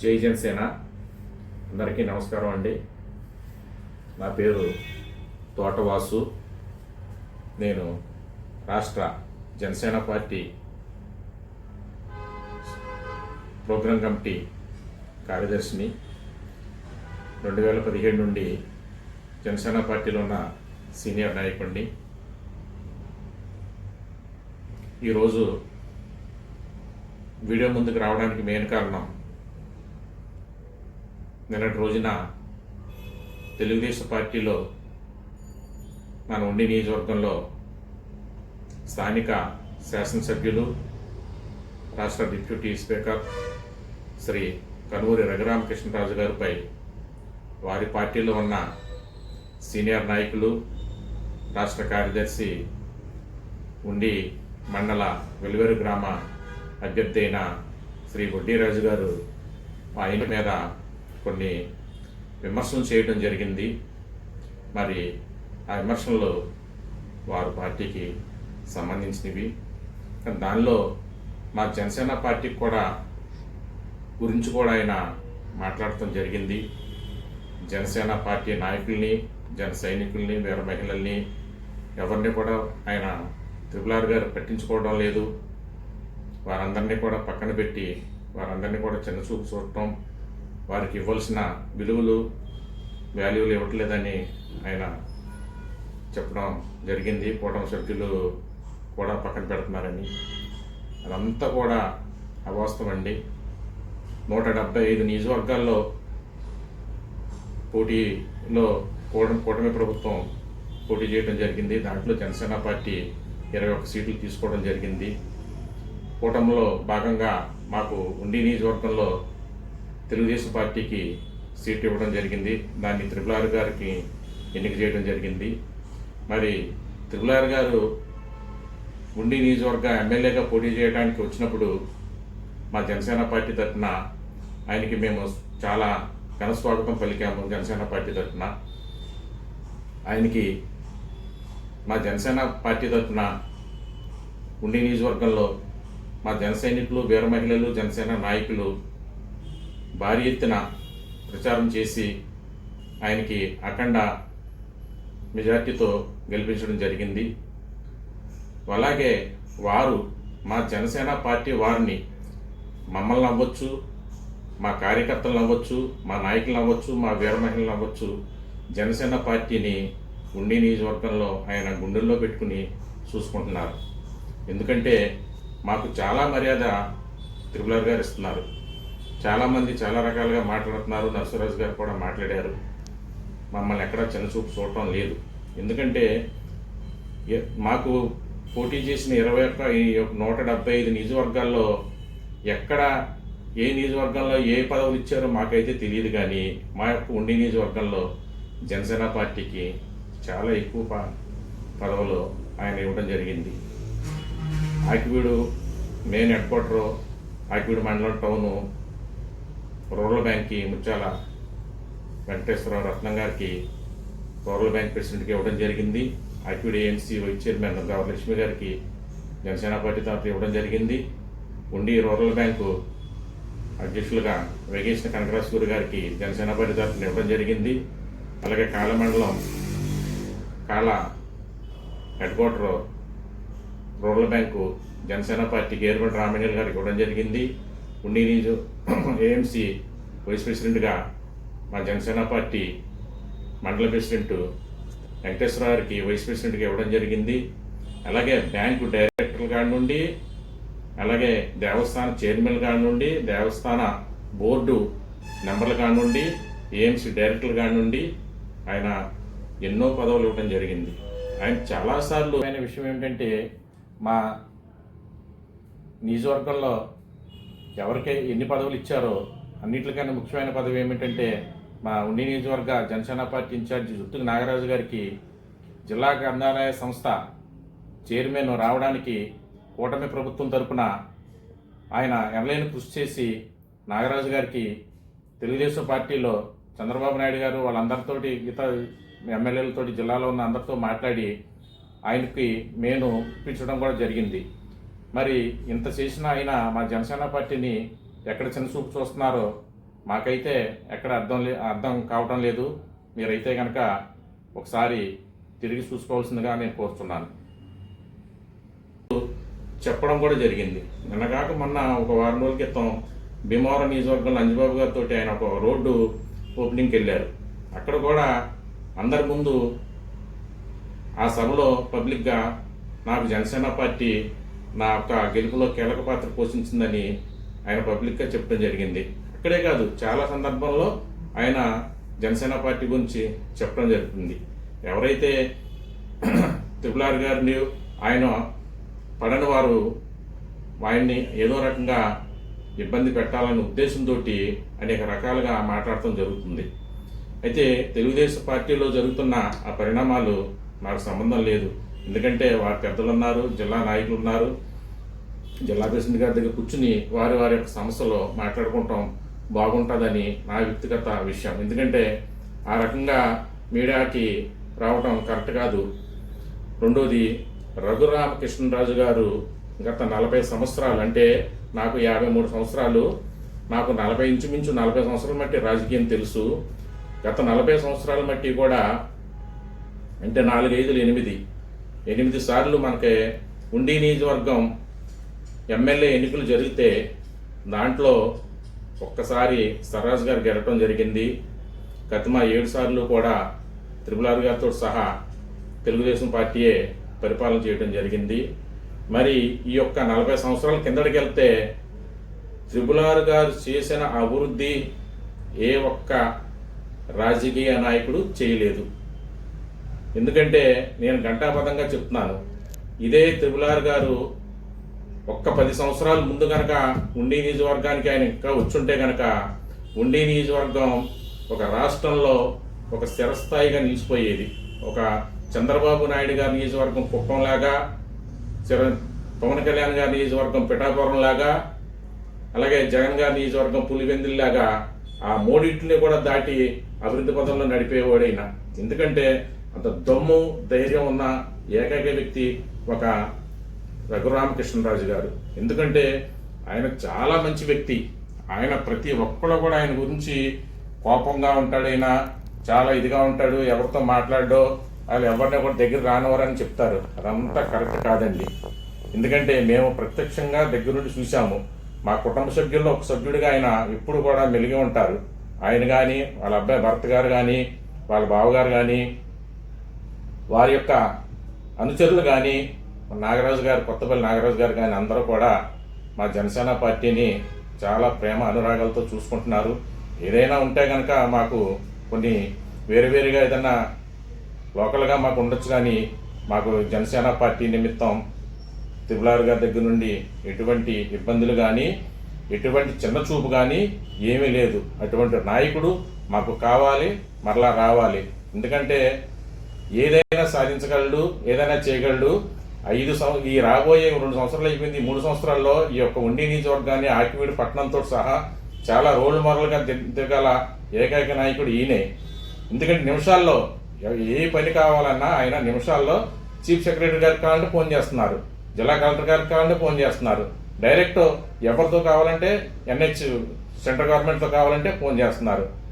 జై జనసేన. అందరికీ నమస్కారం అండి. నా పేరు తోటవాసు. నేను రాష్ట్ర జనసేన పార్టీ ప్రోగ్రాం కమిటీ కార్యదర్శిని. రెండు వేల పదిహేడు నుండి జనసేన పార్టీలో ఉన్న సీనియర్ నాయకుడిని. ఈరోజు వీడియో ముందుకు రావడానికి మెయిన్ కారణం నిన్నటి రోజున తెలుగుదేశం పార్టీలో మన ఉండి నియోజకవర్గంలో స్థానిక శాసనసభ్యులు రాష్ట్ర డిప్యూటీ స్పీకర్ శ్రీ కనుమూరి రఘురామకృష్ణరాజు గారిపై వారి పార్టీలో ఉన్న సీనియర్ నాయకులు రాష్ట్ర కార్యదర్శి ఉండి మండల వెలువేరు గ్రామ అభ్యర్థి అయిన శ్రీ వడ్డీరాజు గారు ఆయన మీద కొన్ని విమర్శలు చేయడం జరిగింది. మరి ఆ విమర్శలు వారు పార్టీకి సంబంధించినవి. కానీ దానిలో మా జనసేన పార్టీకి కూడా గురించి కూడా ఆయన మాట్లాడటం జరిగింది. జనసేన పార్టీ నాయకుల్ని జన సైనికుల్ని వీర మహిళల్ని ఎవరిని కూడా ఆయన త్రిపులార్ గారు పట్టించుకోవడం లేదు. వారందరినీ కూడా పక్కన పెట్టి వారందరినీ కూడా చిన్న చూపు చూడటం వారికి ఇవ్వాల్సిన విలువలు వాల్యూలు ఇవ్వట్లేదని ఆయన చెప్పడం జరిగింది. కూటమి సభ్యులు కూడా పక్కన పెడుతున్నారని. అదంతా కూడా అవాస్తవం అండి. నూట డెబ్బై ఐదు నియోజకవర్గాల్లో పోటీలో కూటమి కూటమి ప్రభుత్వం పోటీ చేయడం జరిగింది. దాంట్లో జనసేన పార్టీ ఇరవై ఒక్క సీట్లు తీసుకోవడం జరిగింది. కూటమిలో భాగంగా మాకు ఉండి నియోజకవర్గంలో తెలుగుదేశం పార్టీకి సీట్ ఇవ్వడం జరిగింది. దాన్ని త్రిపులారు గారికి ఎన్నిక చేయడం జరిగింది. మరి త్రిపులారు గారు ఉండి నియోజకవర్గ ఎమ్మెల్యేగా పోటీ చేయడానికి వచ్చినప్పుడు మా జనసేన పార్టీ తరఫున ఆయనకి మేము చాలా ఘనస్వాగతం పలికాము జనసేన పార్టీ తరఫున. ఆయనకి మా జనసేన పార్టీ తరఫున ఉండి నియోజకవర్గంలో మా జన సైనికులు వీర మహిళలు జనసేన నాయకులు భారీ ఎత్తున ప్రచారం చేసి ఆయనకి అఖండ మెజార్టీతో గెలిపించడం జరిగింది. అలాగే వారు మా జనసేన పార్టీ వారిని మమ్మల్ని అవ్వచ్చు మా కార్యకర్తలను అవ్వచ్చు మా నాయకులను అవ్వచ్చు మా వీరమహిళలు అవ్వచ్చు జనసేన పార్టీని ఉండి నియోజకవర్గంలో ఆయన గుండెల్లో పెట్టుకుని చూసుకుంటున్నారు. ఎందుకంటే మాకు చాలా మర్యాద త్రిపులర్ గారు ఇస్తున్నారు. చాలామంది చాలా రకాలుగా మాట్లాడుతున్నారు. నర్సరాజు గారు కూడా మాట్లాడారు. మమ్మల్ని ఎక్కడ చిన్నచూపు చూడటం లేదు. ఎందుకంటే మాకు పోటీ చేసిన ఇరవై ఒక్క నూట డెబ్బై ఐదు నియోజకవర్గాల్లో ఎక్కడ ఏ నియోజకవర్గంలో ఏ పదవులు ఇచ్చారో మాకైతే తెలియదు కానీ మా యొక్క ఉండి నియోజకవర్గంలో జనసేన పార్టీకి చాలా ఎక్కువ ప- పదవులు ఆయన ఇవ్వడం జరిగింది. Akividu main head quarter Akividu మండలం టౌను రూరల్ బ్యాంక్కి ముత్యాల వెంకటేశ్వరరావు రత్నం గారికి రూరల్ బ్యాంక్ ప్రెసిడెంట్కి ఇవ్వడం జరిగింది. ఆకివీడు వైస్ చైర్మన్ గౌరలక్ష్మి గారికి జనసేన పార్టీ తరఫున ఇవ్వడం జరిగింది. ఉండి రూరల్ బ్యాంకు అధ్యక్షులుగా వెగేసిన కనకరాజు గారికి జనసేన పార్టీ తరఫున ఇవ్వడం జరిగింది. అలాగే కాళ మండలం Kalla headquarter rural bank Janasena పార్టీకి ఏర్పడి రామణ్యులు గారికి ఇవ్వడం జరిగింది. ఉండి నిజు ఏఎంసీ వైస్ ప్రెసిడెంట్గా మా జనసేన పార్టీ మండల ప్రెసిడెంట్ వెంకటేశ్వర గారికి వైస్ ప్రెసిడెంట్గా ఇవ్వడం జరిగింది. అలాగే బ్యాంకు డైరెక్టర్ గారి నుండి అలాగే దేవస్థాన చైర్మన్ గారి నుండి దేవస్థాన బోర్డు మెంబర్ల కాడి నుండి ఏఎంసీ డైరెక్టర్ గారి నుండి ఆయన ఎన్నో పదవులు ఇవ్వడం జరిగింది. ఆయన చాలాసార్లు ఆయన విషయం ఏంటంటే మా నియోజకవర్గంలో ఎవరికి ఎన్ని పదవులు ఇచ్చారో అన్నిటికన్నా ముఖ్యమైన పదవి ఏమిటంటే మా ఉండి నియోజకవర్గ జనసేన పార్టీ ఇన్ఛార్జి జుత్తుకు నాగరాజు గారికి జిల్లా గ్రంథాలయ సంస్థ చైర్మన్ రావడానికి కూటమి ప్రభుత్వం తరపున ఆయన ఎనలేని కృషి చేసి నాగరాజు గారికి తెలుగుదేశం పార్టీలో చంద్రబాబు నాయుడు గారు వాళ్ళందరితోటి ఇతర ఎమ్మెల్యేలతోటి జిల్లాలో ఉన్న అందరితో మాట్లాడి ఆయనకి మేను ఇప్పించడం కూడా జరిగింది. మరి ఇంత చేసిన ఆయన మా జనసేన పార్టీని ఎక్కడ చిన్న చూపు చూస్తున్నారో మాకైతే ఎక్కడ అర్థం లే అర్థం కావటం లేదు. మీరైతే కనుక ఒకసారి తిరిగి చూసుకోవాల్సిందిగా నేను కోరుతున్నాను. చెప్పడం కూడా జరిగింది. నిన్నగాక మొన్న ఒక వారం రోజుల క్రితం భీమవరం నియోజకవర్గంలో అంజబాబు గారితో ఆయన ఒక రోడ్డు ఓపెనింగ్కి వెళ్ళారు. అక్కడ కూడా అందరి ముందు ఆ సభలో పబ్లిక్గా నాకు జనసేన పార్టీ నా యొక్క గెలుపులో కీలక పాత్ర పోషించిందని ఆయన పబ్లిక్గా చెప్పడం జరిగింది. అక్కడే కాదు చాలా సందర్భంలో ఆయన జనసేన పార్టీ గురించి చెప్పడం జరుగుతుంది. ఎవరైతే త్రిపులార్ గారిని ఆయన పడని వారు ఆయన్ని ఏదో రకంగా ఇబ్బంది పెట్టాలనే ఉద్దేశంతో అనేక రకాలుగా మాట్లాడటం జరుగుతుంది. అయితే తెలుగుదేశం పార్టీలో జరుగుతున్న ఆ పరిణామాలు నాకు సంబంధం లేదు. ఎందుకంటే వారి పెద్దలు ఉన్నారు జిల్లా నాయకులు ఉన్నారు. జిల్లా ప్రెసిడెంట్ గారి దగ్గర కూర్చుని వారి వారి యొక్క సమస్యలో మాట్లాడుకుంటాం బాగుంటుందని నా వ్యక్తిగత విషయం. ఎందుకంటే ఆ రకంగా మీడియాకి రావడం కరెక్ట్ కాదు. రెండోది రఘురామకృష్ణరాజు గారు గత నలభై సంవత్సరాలు అంటే నాకు యాభై మూడు సంవత్సరాలు నాకు నలభై ఇంచుమించు నలభై సంవత్సరాల మట్టి రాజకీయం తెలుసు. గత నలభై సంవత్సరాల మట్టి కూడా అంటే నాలుగైదులు ఎనిమిది. ఎనిమిది సార్లు మనకి ఉండి నియోజకవర్గం ఎమ్మెల్యే ఎన్నికలు జరిగితే దాంట్లో ఒక్కసారి సర్రాజ్ గారు గెలవటం జరిగింది. గతమా ఏడు సార్లు కూడా త్రిపులార్ గారితో సహా తెలుగుదేశం పార్టీయే పరిపాలన చేయడం జరిగింది. మరి ఈ యొక్క నలభై సంవత్సరాల కిందటికెళ్తే త్రిపులార్ గారు చేసిన అభివృద్ధి ఏ ఒక్క రాజకీయ నాయకుడు చేయలేదు. ఎందుకంటే నేను ఘంటాపథంగా చెప్తున్నాను. ఇదే త్రిపులార్ గారు ఒక్క పది సంవత్సరాల ముందు కనుక ఉండి నియోజకవర్గానికి ఆయన ఇంకా వచ్చుంటే కనుక ఉండి నియోజకవర్గం ఒక రాష్ట్రంలో ఒక స్థిరస్థాయిగా నిలిచిపోయేది. ఒక చంద్రబాబు నాయుడు గారి నియోజకవర్గం కుప్పంలాగా చిర పవన్ కళ్యాణ్ గారి నియోజకవర్గం పిఠాపురం లాగా అలాగే జగన్ గారి నియోజకవర్గం పులివెందుల్లాగా ఆ మూడింటిని కూడా దాటి అభివృద్ధి పదంలో నడిపేవాడైనా. ఎందుకంటే అంత దమ్ము ధైర్యం ఉన్న ఏకైక వ్యక్తి ఒక రఘురామకృష్ణరాజు గారు. ఎందుకంటే ఆయన చాలా మంచి వ్యక్తి. ఆయన ప్రతి ఒక్కళ్ళు కూడా ఆయన గురించి కోపంగా ఉంటాడు ఆయన చాలా ఇదిగా ఉంటాడు ఎవరితో మాట్లాడో వాళ్ళు ఎవరిని కూడా దగ్గర రానివారని చెప్తారు. అదంతా కరెక్ట్ కాదండి. ఎందుకంటే మేము ప్రత్యక్షంగా దగ్గర నుండి చూసాము మా కుటుంబ సభ్యుల్లో ఒక సభ్యుడిగా ఆయన ఎప్పుడు కూడా మెలిగి ఉంటారు. ఆయన కానీ వాళ్ళ అబ్బాయి భర్త గారు కానీ వాళ్ళ బావగారు కానీ వారి యొక్క అనుచరులు కానీ నాగరాజు గారు కొత్తపల్లి నాగరాజు గారు కానీ అందరూ కూడా మా జనసేన పార్టీని చాలా ప్రేమ అనురాగాలతో చూసుకుంటున్నారు. ఏదైనా ఉంటే కనుక మాకు కొన్ని వేరు వేరుగా ఏదైనా లోకల్గా మాకు ఉండొచ్చు కానీ మాకు జనసేన పార్టీ నిమిత్తం తిరుమలారు గారి దగ్గర నుండి ఎటువంటి ఇబ్బందులు కానీ ఎటువంటి చిన్న చూపు కానీ ఏమీ లేదు. అటువంటి నాయకుడు మాకు కావాలి మరలా రావాలి. ఎందుకంటే ఏదైనా సాధించగలడు ఏదైనా చేయగలడు. ఐదు సంవత్సరం ఈ రాబోయే రెండు సంవత్సరాలు అయిపోయింది. మూడు సంవత్సరాల్లో ఈ యొక్క ఉండి నియోజకవర్గాన్ని ఆకివీడు పట్టణంతో సహా చాలా రోల్ మోడల్గా దిగ్- దిగల ఏకైక నాయకుడు ఈయనే. ఎందుకంటే నిమిషాల్లో ఏ పని కావాలన్నా ఆయన నిమిషాల్లో చీఫ్ సెక్రటరీ గారికి కావాలంటే ఫోన్ చేస్తున్నారు. జిల్లా కలెక్టర్ గారికి కావాలంటే ఫోన్ చేస్తున్నారు. డైరెక్ట్ ఎవరితో కావాలంటే ఎన్హెచ్ సెంట్రల్ గవర్నమెంట్తో కావాలంటే ఫోన్ చేస్తున్నారు.